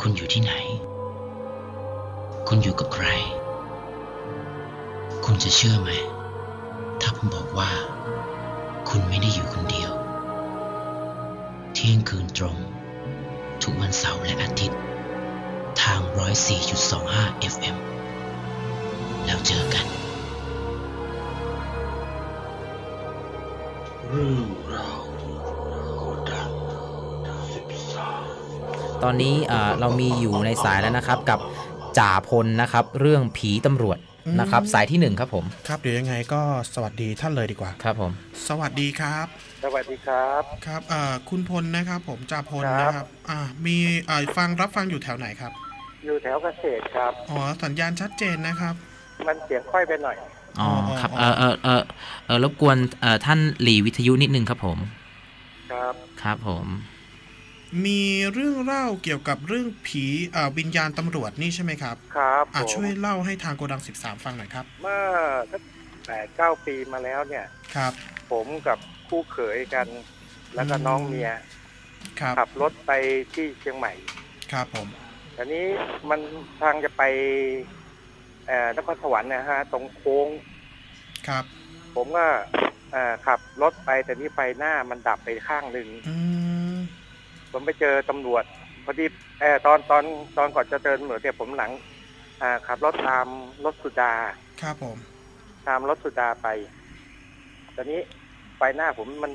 คุณอยู่ที่ไหน คุณอยู่กับใคร คุณจะเชื่อไหม ถ้าผมบอกว่า คุณไม่ได้อยู่คนเดียว เที่ยงคืนตรง ทุกวันเสาร์และอาทิตย์ ทาง 104.25 FM แล้วเจอกัน เรื่องราว ตอนนี้เอ่อเรามีอยู่ในสายแล้วนะครับกับจ่าพลนะครับ เรื่องผีตำรวจนะครับ สายที่หนึ่งครับผม ครับเดี๋ยวยังไงก็สวัสดีท่านเลยดีกว่าครับผม สวัสดีครับ สวัสดีครับครับเอ่อคุณพลนะครับผมจ่าพลครับนะครับอ่ามีเอ่อฟังรับฟังอยู่แถวไหนครับ อยู่แถวเกษตรครับอ๋อสัญญาณชัดเจนนะครับ มันเสียงค่อยไปหน่อยอ๋ออ๋อครับอ๋เอออเออเออเออรบกวนเอ่อท่านหลีวิทยุนิดนึงครับผม ครับครับผม มีเรื่องเล่าเกี่ยวกับเรื่องผีเอ่อวิญญาณตำรวจนี่ใช่ไหมครับ ครับอ่าผมช่วยเล่าให้ทางโกดัง 13 ฟังหน่อยครับ เมื่อสักแปดเก้าปีมาแล้วเนี่ย ครับ ผมกับคู่เขยกัน แล้วก็อืมน้องเมีย ครับ ขับรถไปที่เชียงใหม่ ครับผมอันนี้มันทางจะไปเอ่อนครสวรรค์นะฮะ ตรงโค้ง ครับ ผมก็เอ่อขับรถไปแต่นี่ไฟหน้ามันดับไปข้างหนึ่งอืม ผมไปเจอตำรวจพอดีเออตอนตอนตอนก่อนจะเจอตำรวจเนี่ยผมหลัง อ่าขับรถตามรถสุดา ครับผม ตามรถสุดาไป ตอนนี้ไฟหน้าผมมัน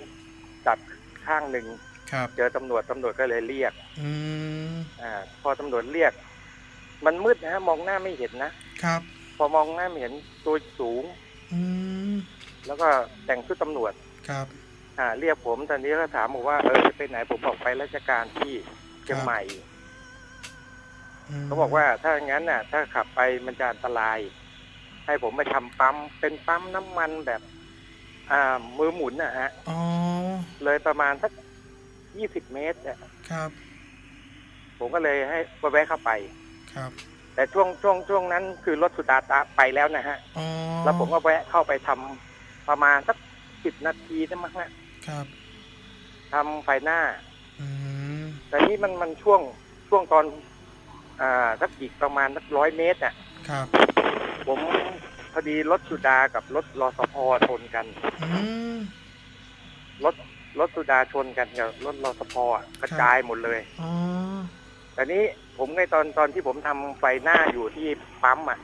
ดับข้างหนึ่งครับ เจอตำรวจตำรวจก็เลยเรียก อืมอ่า พอตำรวจเรียก มันมืดนะฮะมองหน้าไม่เห็นนะครับ พอมองหน้าไม่เห็นตัวสูง อืมแล้วก็แต่งชุดตำรวจครับ อ่าเรียกผมตอนนี้ก็ถามบอกว่าเออจะไปไหนผมบอกไปราชการที่เชียงใหม่มเขาบอกว่าถ้างั้นน่ะ ถ้าขับไปมันจะอันตราย ให้ผมไปทำปั๊มเป็นปั๊มน้ำมันแบบ อ่า มือหมุนนะฮะอ๋อเลยประมาณสักยี่สิบเมตรเนี่ยครับ ผมก็เลยให้แวะเข้าไป ครับ แต่ช่วงช่วงช่วงนั้นคือรถสุดาตาไปแล้วนะฮะอ๋อแล้วผมก็แวะเข้าไปทำประมาณสักสิบนาทีได้มั้งฮะ ครับทำไฟหน้าอืมแต่นี่มันมันช่วงช่วงตอน อ่าสักอีกประมาณสักร้อยเมตรน่ะ ครับ ผมพอดีรถสุดากับรถรอสพชนกันอืมรถรถสุดาชนกันกับรถรอสพอะกระจายหมดเลยอ๋อแต่นี้ผมในตอนตอนที่ผมทำไฟหน้าอยู่ที่ปั๊มอะ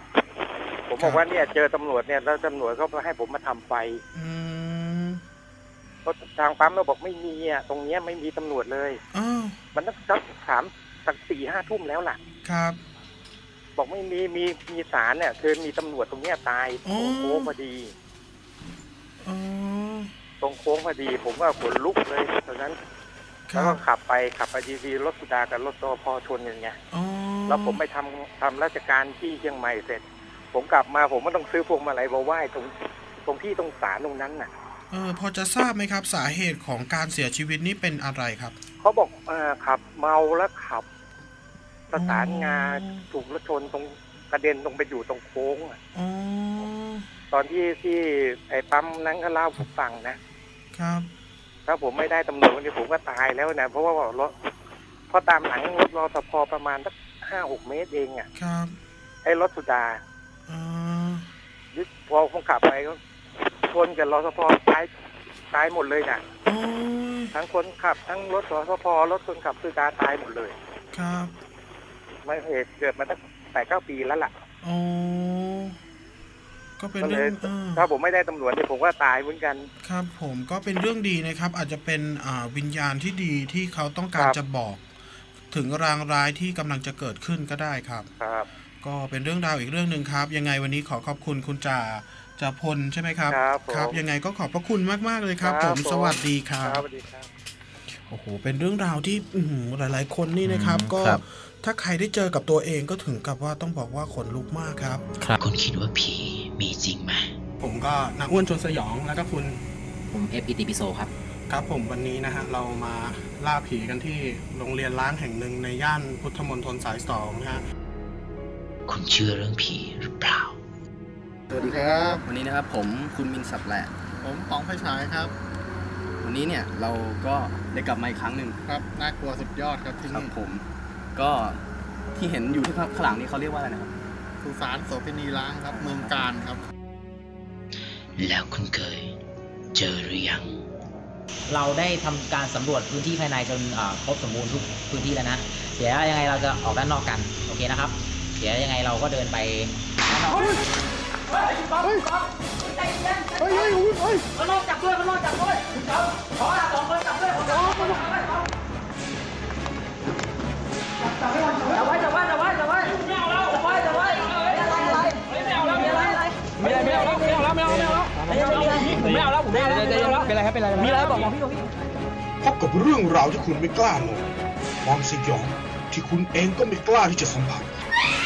ผมบอกว่าเนี่ยเจอตำรวจเนี่ยแล้วตำรวจก็ให้ผมมาทำไฟ อืม เพราะทางปั๊มเราบอกไม่มีอะตรงเนี้ยไม่มีตำรวจเลยอ้าวมันตั้งสักสามสักสี่ห้าทุ่มแล้วล่ะ ครับ บอกไม่มีมีมีสารเนี่ยคือมีตำรวจตรงเนี้ยตายอ๋ตอรงโค้งพอดีอ๋อตรงโค้งพอดี ผมก็ขนลุกเลยตอนนั้นคแล้วรัก็บขับไปขับไปดีๆรถสุดากับรถตพชนอย่างเงี้ยอ๋อแล้วผมไปทำทำราชการที่เชียงใหม่เสร็จ ผมกลับมาผมก็ต้องซื้อพวงมาลัยมาไหว้ตรง ตรงที่ตรงศาลตรงนั้นน่ะ เออพอจะทราบไหมครับ สาเหตุของการเสียชีวิตนี้เป็นอะไรครับ เขาบอกอ่าขับ เมาแล้วขับ ประสานงาอ๋อถูกรถชนตรงกระเด็นตรงไปอยู่ตรงโค้งอะอ๋อตอนที่ที่ไอ้ปั๊มนั้นก็เล่าผมฟังนะครับ ถ้าผมไม่ได้ตำรวจวันนี้ผมก็ตายแล้วนะเพราะว่ารถเพราะตามหลังรถรอสพประมาณสักห้าหกเมตรเองอะครับ ไอ้รถสุดาอ๋อยึดพอผมขับไปก็ ชนกับรอสพตายตายหมดเลยน่ะโอ้ยทั้งคนขับ ทั้งรถรอสพรถคนขับสุดาตายหมดเลย ครับไม่เหตุเกิดมาตั้งแปดเก้าปีแล้วล่ะอ๋อก็เป็นก็เลเรื่ยองเออถ้าผมไม่ได้ตำรวจเนี่ยผมก็ตายเหมือนกัน ครับ ผมก็เป็นเรื่องดีนะครับ อาจจะเป็นอ่าวิญญาณที่ดีที่เขาต้องการครับ จะบอก ถึงรางร้ายที่กำลังจะเกิดขึ้นก็ได้ครับ ครับ ก็เป็นเรื่องราวอีกเรื่องหนึ่งครับ ยังไงวันนี้ขอขอบคุณคุณจ่า จ่าพลใช่ไหมครับครับผมครับ ยังไงก็ขอบพระคุณมากๆเลยครับครับผมผมสวัสดีคครัรับบสวัสดีครับโอ้โหเป็นเรื่องราวที่อื้อหือหลาย ๆ คนนี่นะครับอืมก็ครับถ้าใครได้เจอกับตัวเองก็ถึงกับว่าต้องบอกว่าขนลุกมากครับ ครับคุณคิดว่าผีมีจริงไหมผมก็นักอ้วนชวนสยองแล้วก็คุณ ผมเอฟอิติปิโซครับ ครับผมวันนี้นะฮะเรามาล่าผีกันที่โรงเรียนร้างแห่งหนึ่งในย่านพุทธมณฑลสายสองนะฮะคุณเชื่อเรื่องผีหรือเปล่า สวัสดีครับ วันนี้นะครับผมคุณมินสับแหละ ผมป๋องไฟฉายครับ วันนี้เนี่ยเราก็ได้กลับมาอีกครั้งหนึ่งครับน่ากลัวสุดยอดครับที่ครับนี่ผม ก็ที่เห็นอยู่ที่ข้างหลังนี้เขาเรียกว่าอะไรนะครับสุสานโสเภณีล้างครับ เมืองการครับ แล้วคุณเคยเจอหรือยัง เราได้ทำการสำรวจพื้นที่ภายในจนอ่าครบสมบูรณ์ทุกพื้นที่แล้วนะ เดี๋ยวยังไงเราจะออกด้านนอกกัน โอเคนะครับ เดี๋ยวยังไงเราก็เดินไปด้านนอก พบกับเรื่องราวที่คุณไม่กล้าลงความสยองที่คุณเองก็ไม่กล้าที่จะสัมผัส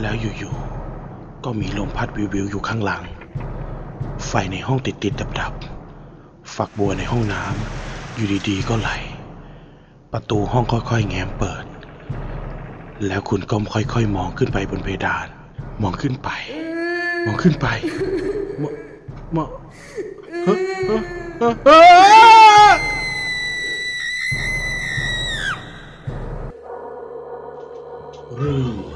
แล้วอยู่ๆ ก็มีลมพัดวิวๆอยู่ข้างหลัง ไฟในห้องติดๆดับๆ ฝักบัวในห้องน้ำอยู่ดีๆ ก็ไหล ประตูห้องค่อยๆ แง้มเปิด แล้วคุณก็ค่อยๆ มองขึ้นไปบนเพดาน มองขึ้นไป มองขึ้นไป มองมองฮะฮะฮะฮะเรื่อ ง